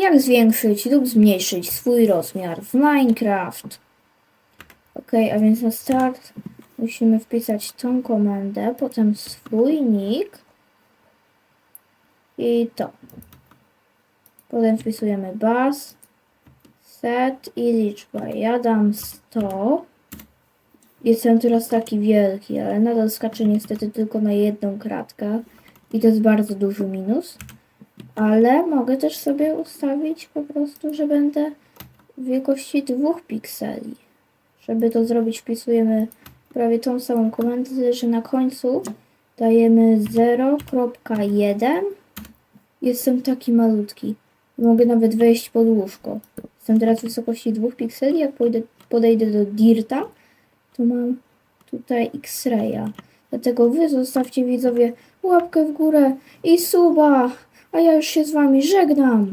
Jak zwiększyć lub zmniejszyć swój rozmiar w Minecraft? Ok, a więc na start musimy wpisać tą komendę, potem swój nick i to. Potem wpisujemy bas, set i liczba. Ja dam 100. Jestem teraz taki wielki, ale nadal skaczę niestety tylko na jedną kratkę i to jest bardzo duży minus. Ale mogę też sobie ustawić po prostu, że będę w wielkości dwóch pikseli. Żeby to zrobić, wpisujemy prawie tą samą komendę, tyle że na końcu dajemy 0.1. Jestem taki malutki. Mogę nawet wejść pod łóżko. Jestem teraz w wysokości 2 pikseli. Jak pójdę, podejdę do Dirta, to mam tutaj X-raya. Dlatego wy zostawcie widzowie łapkę w górę i suba. A ja już się z wami żegnam.